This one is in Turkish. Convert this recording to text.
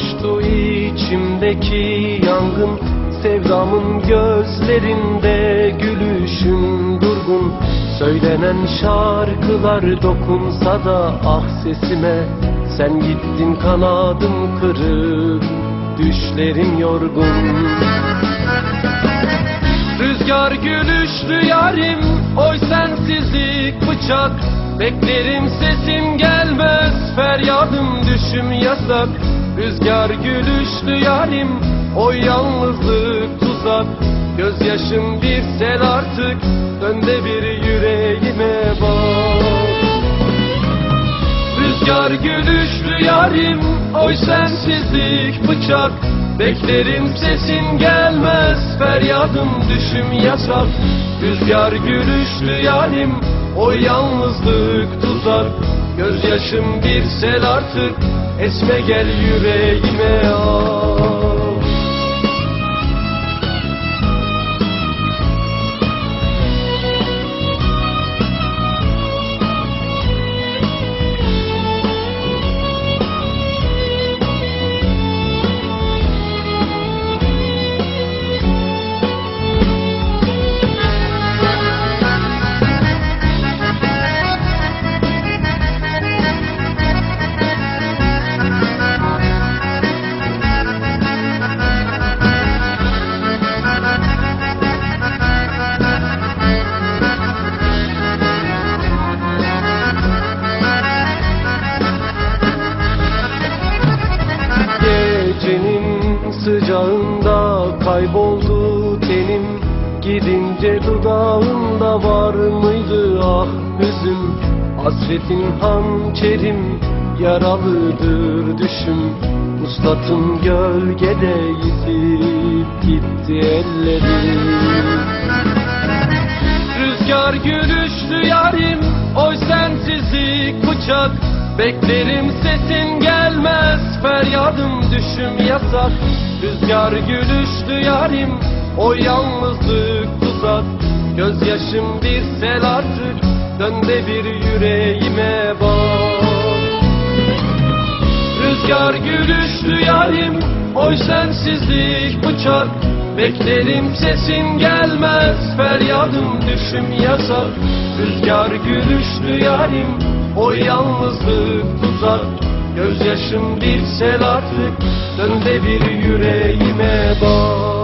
Tutuştu içimdeki yangın. Sevdamın gözlerinde gülüşün durgun. Söylenen şarkılar dokunsa da ah sesime. Sen gittin kanadım kırık düşlerim yorgun. Rüzgar gülüşlü yarim Oy sensizlik bıçak. Beklerim sesim gelmez Feryadım düşüm yasak Rüzgar gülüşlü yarim Oy yalnızlık tuzak. Gözyaşım bir sel artık Dön de bir yüreğime bak. Rüzgar gülüşlü yarim Oy sensizlik bıçak. Beklerim sesin gelmez Feryadım düşüm yasak Rüzgar gülüşlü yarim Oy yalnızlık tuzak Gözyaşım bir sel artık. Esme gel yüreğime. al Sıcağında kayboldu tenim. Gidince dudağında var mıydı ah hüzün? Hasretin hançerim yaralıdır düşüm Uslatın gölgede yitip gitti ellerim. Rüzgar gülüşlü yarim Oy sensizlik bıçak Beklerim sesin gelmez Feryadım düşüm yasak Rüzgar gülüşlü yarim Oy yalnızlık tuzak. Gözyaşım bir sel artık Dön de bir yüreğime bak. Rüzgar gülüşlü yarim Oy sensizlik bıçak. Beklerim sesin gelmez Feryadım düşüm yasak Rüzgar gülüşlü yarim Oy yalnızlık tuzak Gözyaşım bir sel artık. Dön de bir yüreğime bak